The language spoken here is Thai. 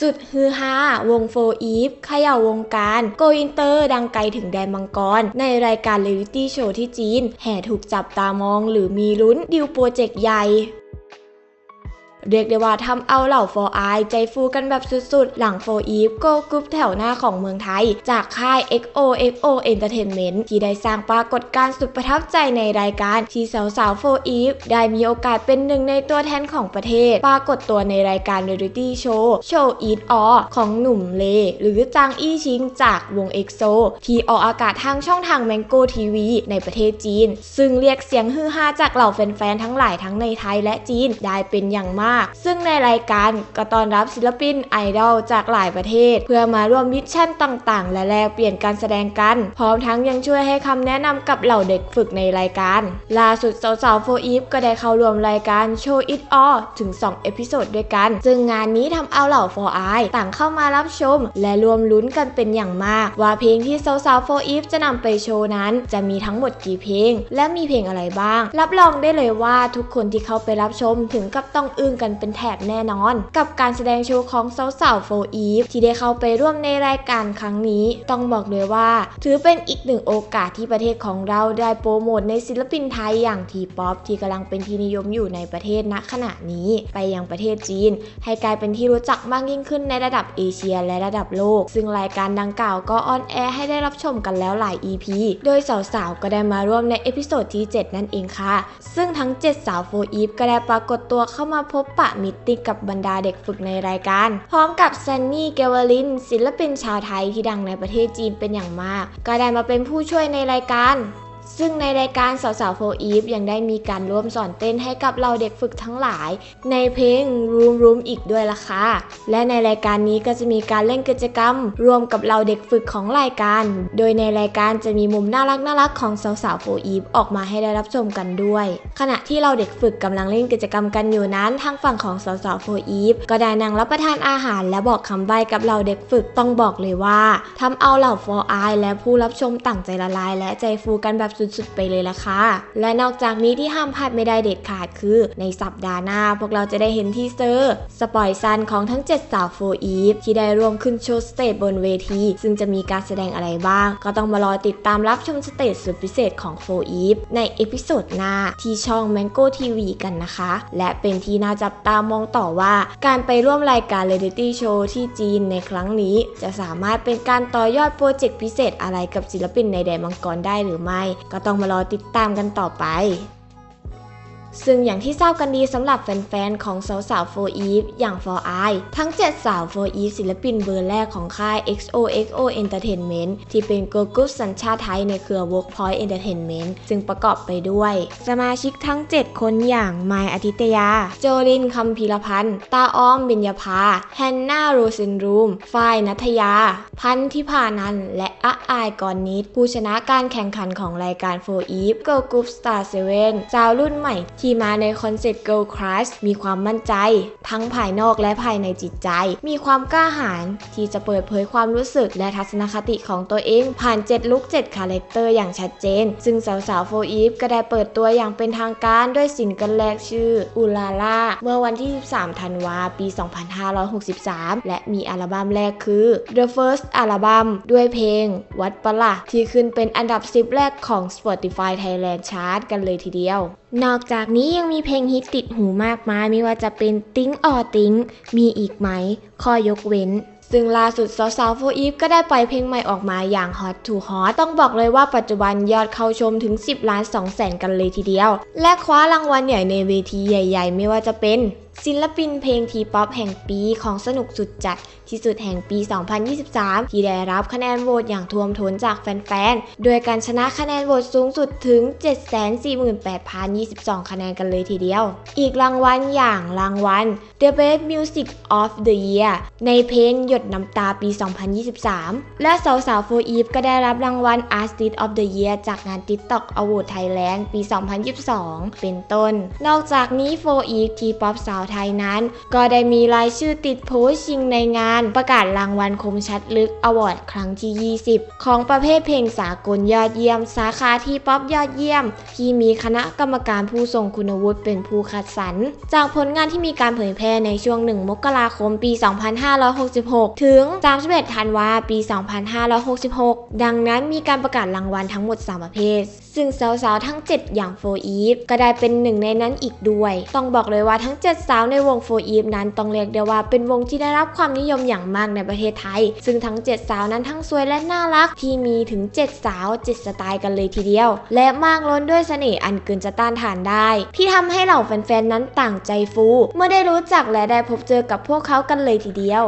สุดฮือฮาวงโฟอีฟเขย่าวงการโกอินเตอร์ดังไกลถึงแดนมังกร ในรายการเรียลิตี้โชว์ที่จีน แห่ถูกจับตามองหรือมีลุ้นดิวโปรเจกต์ใหญ่ เรียกได้ว่าทำเอาเหล่าโฟไอใจฟูกันแบบสุดๆ หลังโฟอีฟโกกรุ๊ปแถวหน้าของเมืองไทย จากค่าย XOXO Entertainment ที่ได้สร้างปรากฏการณ์สุดประทับใจในรายการที่สาวๆโฟอีฟได้มีโอกาสเป็นหนึ่งในตัวแทนของประเทศ ปรากฏตัวในรายการเรียลิตี้โชว์โชว์อีทออของหนุ่มเล หรือจางอี้ชิงจากวง EXO ที่ออกอากาศทางช่องทาง Mango TV ในประเทศจีน ซึ่งเรียกเสียงฮือฮาจากเหล่าแฟนๆทั้งหลายทั้งในไทยและจีนได้เป็นอย่างมากซึ่งในรายการก็ต้อนรับศิลปินไอดอลจากหลายประเทศ เพื่อมาร่วมมิชชั่นต่างๆ และแลกเปลี่ยนการแสดงกัน พร้อมทั้งยังช่วยให้คำแนะนำกับเหล่าเด็กฝึกในรายการ ล่าสุดสาวๆโฟอีฟก็ได้เข้าร่วมรายการโชว์ It All ถึง 2 เอพิโซดด้วยกัน ซึ่งงานนี้ทำเอาเหล่าโฟไอต่างเข้ามารับชม และรวมลุ้นกันเป็นอย่างมาก ว่าเพลงที่สาวๆโฟอีฟจะนำไปโชว์นั้น จะมีทั้งหมดกี่เพลง และมีเพลงอะไรบ้าง รับรองได้เลยว่าทุกคนที่เข้าไปรับชมถึงกับต้องอึ้งกันันเป็นแถบแน่นอน กับการแสดงโชว์ของสาวๆโฟอีฟที่ได้เข้าไปร่วมในรายการครั้งนี้ ต้องบอกเลยว่า ถือเป็นอีกหนึ่งโอกาสที่ประเทศของเราได้โปรโมทในศิลปินไทยอย่างทีป๊อปที่กำลังเป็นที่นิยมอยู่ในประเทศณขณะนี้ ไปยังประเทศจีน ให้กลายเป็นที่รู้จักมากยิ่งขึ้นในระดับเอเชียและระดับโลก ซึ่งรายการดังกล่าวก็ออนแอร์ให้ได้รับชมกันแล้วหลาย EP โดยสาวๆก็ได้มาร่วมในเอพิโซดที่ 7 นั่นเองค่ะ ซึ่งทั้ง 7 สาวโฟอีฟก็ได้ปรากฏตัวเข้ามาพบปะมิตติกับบรรดาเด็กฝึกในรายการ พร้อมกับซันนี่เกวลิน ศิลปินชาวไทยที่ดังในประเทศจีนเป็นอย่างมาก ก็ได้มาเป็นผู้ช่วยในรายการ ซึ่งในรายการสาวๆโฟอีฟยังได้มีการร่วมสอนเต้นให้กับเราเด็กฝึกทั้งหลาย ในเพลง Room Room อีกด้วยล่ะค่ะ และในรายการนี้ก็จะมีการเล่นกิจกรรม รวมกับเราเด็กฝึกของรายการ โดยในรายการจะมีมุมน่ารักน่ารักของสาวๆโฟอีฟออกมาให้ได้รับชมกันด้วย ขณะที่เราเด็กฝึกกำลังเล่นกิจกรรมกันอยู่นั้นทางฝั่งของสาวๆโฟอีฟก็ได้นั่งรับประทานอาหาร และบอกคำใบ้กับเราเด็กฝึกต้องบอกเลยว่าทำเอาเหล่าโฟไอและผู้รับชมต่างใจละลาย และใจฟูกันแบบสุดๆไปเลยละค่ะ และนอกจากนี้ที่ห้ามพลาดไม่ได้เด็ดขาดคือ ในสัปดาห์หน้าพวกเราจะได้เห็นทีเซอร์สปอยซันของทั้ง 7 สาวโฟอีฟที่ได้ร่วมขึ้นโชว์สเตจบนเวที ซึ่งจะมีการแสดงอะไรบ้าง ก็ต้องมารอติดตามรับชมสเตจสุดพิเศษของโฟอีฟในเอพิโซดหน้าที่ช่อง Mango TV กันนะคะ และเป็นที่น่าจับตามองต่อว่า การไปร่วมรายการเร a l ตี้โชว์ที่จีนในครั้งนี้ จะสามารถเป็นการต่อยอดโปรเจกต์พิเศษอะไรกับศิลปินในแดนมังกรได้หรือไม่ก็ต้องมารอติดตามกันต่อไป ซึ่งอย่างที่ทราบกันดีสำหรับแฟนๆ ของสาวๆ4 Eve อย่าง For I ทั้ง 7 สาว4 Eve ศิลปินเบอร์แรกของค่าย XOXO Entertainment ที่เป็นเกิร์ลกรุ๊ปสัญชาติไทยในเครือ Workpoint Entertainment ซึ่งประกอบไปด้วย สมาชิกทั้ง 7 คนอย่างไมายอาทิตยา โจลินคำพีรพันธ์ ตาอ้อมเบญญาภา แฮนนาโรเซนรูม ฝ้ายนัทยา พันธิพานัน และอะอายกรนิดผู้ชนะการแข่งขันของรายการ4 Eve Girl Group Star 7สาวรุ่นใหม่ที่มาในคอนเซ็ปต์ Girl Crush มีความมั่นใจ ทั้งภายนอกและภายในจิตใจ มีความกล้าหาญที่จะเปิดเผยความรู้สึกและทัศนคติของตัวเองผ่าน 7 ลุค7คาแรคเตอร์อย่างชัดเจน ซึ่งสาวๆ4 Eve ก็ได้เปิดตัวอย่างเป็นทางการด้วยสินกันแรกชื่ออุลาล่าเมื่อวันที่ 13 ธันวาปี 2563 และมีอัลบั้มแรกคือ The First Album ด้วยเพลง วัดปะละที่ขึ้นเป็นอันดับ 10 แรกของ Spotify Thailand Chart กันเลยทีเดียว นอกจากนี้ยังมีเพลงฮิตติดหูมากมายไม่ว่าจะเป็นติ้งออติ้งมีอีกไหมข้อยกเว้น ซึ่งล่าสุดสาวๆโฟอีฟก็ได้ปล่อยเพลงใหม่ออกมาอย่าง Hot to Hot ต้องบอกเลยว่าปัจจุบันยอดเข้าชมถึง 10 ล้าน2แสนกันเลยทีเดียว และคว้ารางวัลใหญ่ในเวทีใหญ่ ๆ ไม่ว่าจะเป็น ศิลปินเพลงทีป๊อปแห่งปีของสนุกสุดจัดที่สุดแห่งปี 2023 ที่ได้รับคะแนนโหวตอย่างท่วมท้นจากแฟนๆ โดยการชนะคะแนนโหวตสูงสุดถึง 748,022 คะแนนกันเลยทีเดียว อีกรางวัลอย่างรางวัล The Best Music of the Year ในเพลงหยดน้ำตาปี 2023 และสาวๆ4 Eve ก็ได้รับรางวัล Artist of the Year จากงาน TikTok Award Thailand ปี 2022 เป็นต้น นอกจากนี้4 Eve ทีป๊อปสาวาวไทยนั้น ก็ได้มีรายชื่อติดโพสต์ชิงในงานประกาศรางวัลคมชัดลึกอวอร์ดครั้งที่ 20 ของประเภทเพลงสากลยอดเยี่ยม สาขาที่ป๊อปยอดเยี่ยม ที่มีคณะกรรมการผู้ทรงคุณวุฒิเป็นผู้คัดสรร จากผลงานที่มีการเผยแพร่ในช่วง 1 มกราคมปี 2566 ถึง 31 ธันวาปี 2566 ดังนั้นมีการประกาศรางวัลทั้งหมด 3 ประเภทซึ่งสาวๆ ทั้ง 7 อย่างโฟอีฟก็ได้เป็นหนึ่งในนั้นอีกด้วย ต้องบอกเลยว่าทั้ง 7 สาวในวงโฟอีฟนั้นต้องเรียกได้ว่าเป็นวงที่ได้รับความนิยมอย่างมากในประเทศไทย ซึ่งทั้ง 7 สาวนั้นทั้งสวยและน่ารักที่มีถึง 7 สาว 7 สไตล์กันเลยทีเดียว และมากล้นด้วยเสน่ห์อันเกินจะต้านทานได้ ที่ทำให้เหล่าแฟนๆนั้นต่างใจฟู เมื่อได้รู้จักและได้พบเจอกับพวกเขากันเลยทีเดียว